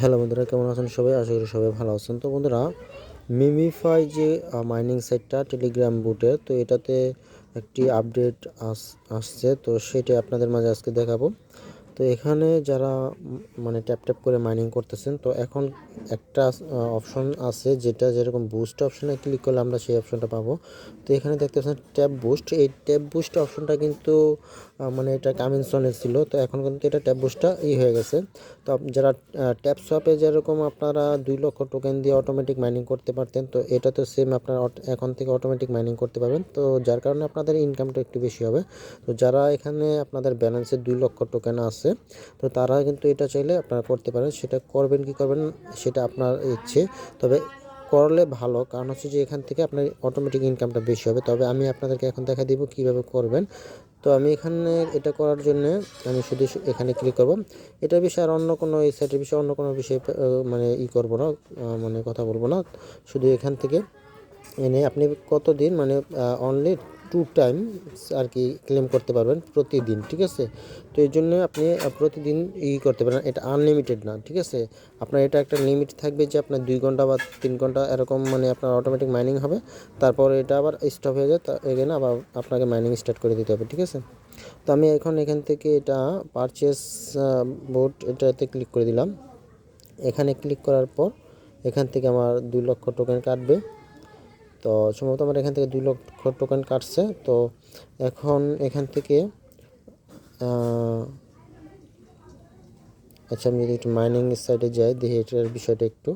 Hello বন্ধুরা, কেমন আছেন সবাই? আশা করি সবাই ভালো আছেন। তো বন্ধুরা মিমিফাই যে মাইনিং সাইটটা টেলিগ্রাম বুটে তো এটাতে একটি আপডেট আস, আসছে। তো সেটা আপনাদের মাঝে আজকে দেখাবো। তো এখানে যারা মানে ট্যাপ ট্যাপ করে মাইনিং করতেছেন, তো এখন একটা অপশন আছে, যেটা যেরকম বুস্ট অপশনে ক্লিক করলে আমরা সেই অপশনটা পাবো। তো এখানে দেখতে পাচ্ছেন ট্যাপ বুস্ট এই ট্যাপ বুস্ট অপশনটা কিন্তু মানে এটা কামিনসনে ছিল, তো এখন কিন্তু এটা ট্যাপ বুস্টটা ই হয়ে গেছে। তো যারা ট্যাপ শপে যেরকম আপনারা দুই লক্ষ টোকেন দিয়ে অটোমেটিক মাইনিং করতে পারতেন, তো এটা তো সেম আপনারা এখন থেকে অটোমেটিক মাইনিং করতে পারবেন। তো যার কারণে আপনাদের ইনকামটা একটু বেশি হবে। তো যারা এখানে আপনাদের ব্যালেন্সে দুই লক্ষ টোকেন আছে, তো তারা কিন্তু এটা চাইলে আপনারা করতে পারেন। সেটা করবেন কি করবেন, সেটা আপনার ইচ্ছে। তবে করলে ভালো। কারণ হচ্ছে যে এখান থেকে আপনার অটোমেটিক ইনকামটা বেশি হবে। তবে আমি আপনাদেরকে এখন দেখা দিব কীভাবে করবেন। তো আমি এখানে এটা করার জন্য আমি শুধু এখানে ক্লিক করব। এটার বিষয়ে আর অন্য কোনো এই সাইটের বিষয়ে অন্য কোনো বিষয়ে মানে ই করব না মানে কথা বলব না। শুধু এখান থেকে এনে আপনি কতদিন মানে অনলি টু টাইম আর কি ক্লেম করতে পারবেন প্রতিদিন, ঠিক আছে? তো এই জন্য আপনি প্রতিদিন ই করতে পারেন। এটা আনলিমিটেড না, ঠিক আছে? আপনার এটা একটা লিমিট থাকবে যে আপনার দুই ঘণ্টা বা তিন ঘণ্টা এরকম মানে আপনার অটোমেটিক মাইনিং হবে। তারপর এটা আবার স্টপ হয়ে যায় এখানে আবার আপনাকে মাইনিং স্টার্ট করে দিতে হবে, ঠিক আছে? তো আমি এখন এখান থেকে এটা পারচেস বোর্ড এটাতে ক্লিক করে দিলাম। এখানে ক্লিক করার পর এখান থেকে আমার দুই লক্ষ টোকেন কাটবে। তো সম্ভবত আমার এখান থেকে দুই লক্ষ টোকেন কাটছে। তো এখন এখান থেকে আচ্ছা আমি যদি একটু মাইনিং সাইডে যাই, দেখি এটার বিষয়টা একটু।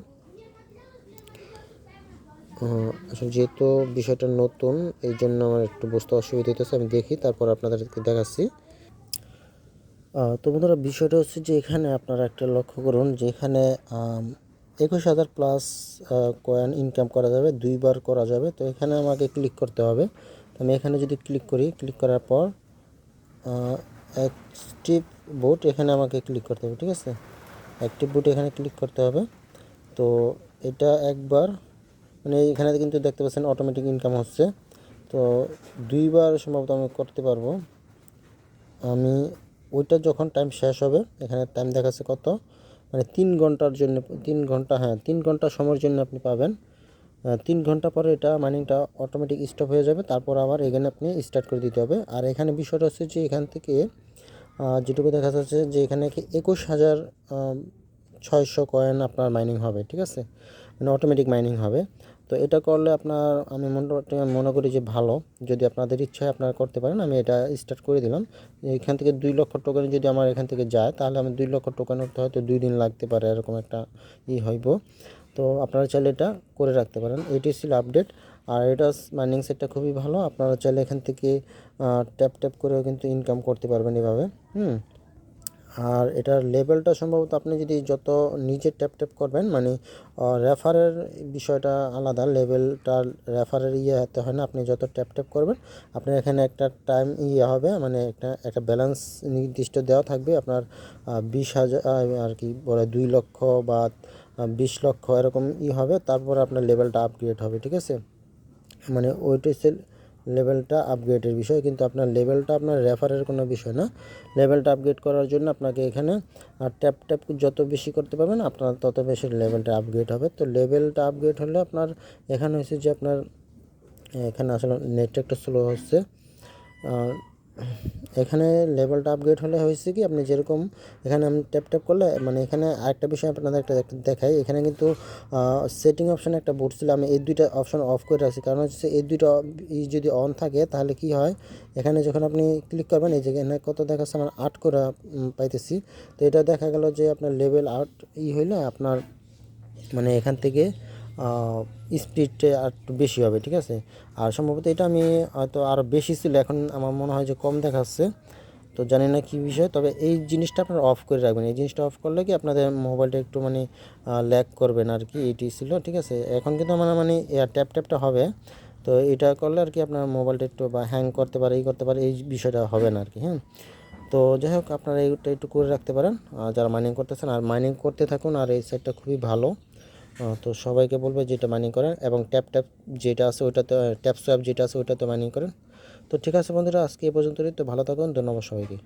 আসলে যেহেতু বিষয়টা নতুন, এই জন্য আমার একটু বুঝতে অসুবিধা হতেছে আমি দেখি, তারপর আপনাদেরকে দেখাচ্ছি। তো বন্ধুরা, বিষয়টা হচ্ছে যে এখানে আপনারা একটা লক্ষ্য করুন যে এখানে একুশ হাজার প্লাস কয়েন ইনকাম করা যাবে, দুইবার করা যাবে। তো এখানে আমাকে ক্লিক করতে হবে। তো আমি এখানে যদি ক্লিক করি ক্লিক করার পর অ্যাক্টিভ বুট এখানে আমাকে ক্লিক করতে হবে, ঠিক আছে? অ্যাক্টিভ বুট এখানে ক্লিক করতে হবে। তো এটা একবার মানে এখানে কিন্তু দেখতে পাচ্ছেন অটোমেটিক ইনকাম হচ্ছে। তো দুইবার সম্ভবত আমি করতে পারব। আমি, ওইটা যখন টাইম শেষ হবে, এখানে টাইম দেখাচ্ছে কত? মানে তিন ঘণ্টার জন্য, তিন ঘণ্টা হ্যাঁ তিন ঘণ্টা সময়ের জন্য আপনি পাবেন। তিন ঘণ্টা পরে এটা মাইনিংটা অটোমেটিক স্টপ হয়ে যাবে, তারপর আবার এখানে আপনি স্টার্ট করে দিতে হবে। আর এখানে বিষয়টা হচ্ছে যে এখান থেকে যেটুকু দেখা যাচ্ছে যে এখানে কি একুশ হাজার ছয়শো কয়েন আপনার মাইনিং হবে, ঠিক আছে? মানে অটোমেটিক মাইনিং হবে। তো এটা করলে আপনার আমি মোটামুটি মনে করি যে ভালো। যদি আপনাদের ইচ্ছা হয় আপনারা করতে পারেন, আমি এটা স্টার্ট করে দিলাম। এখান থেকে দুই লক্ষ টোকেন যদি আমার এখান থেকে যায়, তাহলে আমি দুই লক্ষ টোকেন উঠতে হয়তো দুই দিন লাগতে পারে, এরকম একটা ই হইব। তো আপনারা চাইলে এটা করে রাখতে পারেন। এটি ছিল আপডেট আর এটা মাইনিং সেটটা খুবই ভালো। আপনারা চাইলে এখান থেকে ট্যাপ ট্যাপ করেও কিন্তু ইনকাম করতে পারবেন এভাবে। হুম। আর এটার লেভেলটা সম্ভবত আপনি যদি যত নিজে ট্যাপ ট্যাপ করবেন মানে রেফারের বিষয়টা আলাদা লেভেলটা রেফারের ইয়ে হতে হয় না, আপনি যত ট্যাপ ট্যাপ করবেন, আপনার এখানে একটা টাইম ইয়ে হবে মানে একটা একটা ব্যালেন্স নির্দিষ্ট দেওয়া থাকবে, আপনার বিশ হাজার আর কি, বলে দুই লক্ষ বা বিশ লক্ষ এরকম ই হবে, তারপর আপনার লেভেলটা আপগ্রেড হবে, ঠিক আছে? মানে ওইটা লেভেলটা আপগ্রেডের বিষয়, কিন্তু আপনার লেভেলটা আপনার রেফারের কোনো বিষয় না। লেভেলটা আপগ্রেড করার জন্য আপনাকে এখানে আর ট্যাপ ট্যাপ যত বেশি করতে পারবেন, আপনার তত বেশি লেভেলটা আপগ্রেড হবে। তো লেভেলটা আপগ্রেড হলে আপনার এখানে হচ্ছে যে আপনার, এখানে আসলে নেটওয়ার্কটা স্লো হচ্ছে। এখানে লেভেলটা আপগ্রেড হলে হয়েছে কি, আপনি যেরকম এখানে আমি ট্যাপ ট্যাপ করলে মানে এখানে আরেকটা বিষয় আপনাদের একটা দেখ- দেখাই। এখানে কিন্তু সেটিং অপশানে একটা বোর্ড ছিল, আমি এই দুইটা অপশান অফ করে রাখছি। কারণ হচ্ছে এই দুইটা যদি অন থাকে, তাহলে কি হয়, এখানে যখন আপনি ক্লিক করবেন, এই যে এখানে কত দেখাচ্ছে, আমার আট করে পাইতেছি। তো এটা দেখা গেল যে আপনার লেভেল আউট ই হইলে আপনার মানে এখান থেকে স্পিডটা আর একটু বেশি হবে, ঠিক আছে? আর সম্ভবত এটা আমি হয়তো আরও বেশি ছিল, এখন আমার মনে হয় যে কম দেখাচ্ছে। তো জানি না কী বিষয়, তবে এই জিনিসটা আপনারা অফ করে রাখবেন। এই জিনিসটা অফ করলে কি আপনাদের মোবাইলটা একটু মানে ল্যাগ করবেন আর কি, এটি ছিল, ঠিক আছে? এখন কিন্তু আমার মানে ট্যাপ ট্যাপটা হবে। তো এটা করলে আর কি আপনার মোবাইলটা একটু বা হ্যাং করতে পারে এই করতে পারে, এই বিষয়টা হবে না আর কি হ্যাঁ? তো যাই হোক, আপনারা এইটা একটু করে রাখতে পারেন। যারা মাইনিং করতেছেন, আর মাইনিং করতে থাকুন, আর এই সাইটটা খুবই ভালো। তো সবাইকে বলবে যেটা মাইনিং করেন এবং ট্যাপ ট্যাপ যেটা আছে ওইটাতে ট্যাপ সোয়াপ যেটা আছে ওইটাতে মাইনিং করেন। তো ঠিক আছে বন্ধুরা, আজকে এই পর্যন্তই, তো ভালো থাকুন, ধন্যবাদ সবাইকে।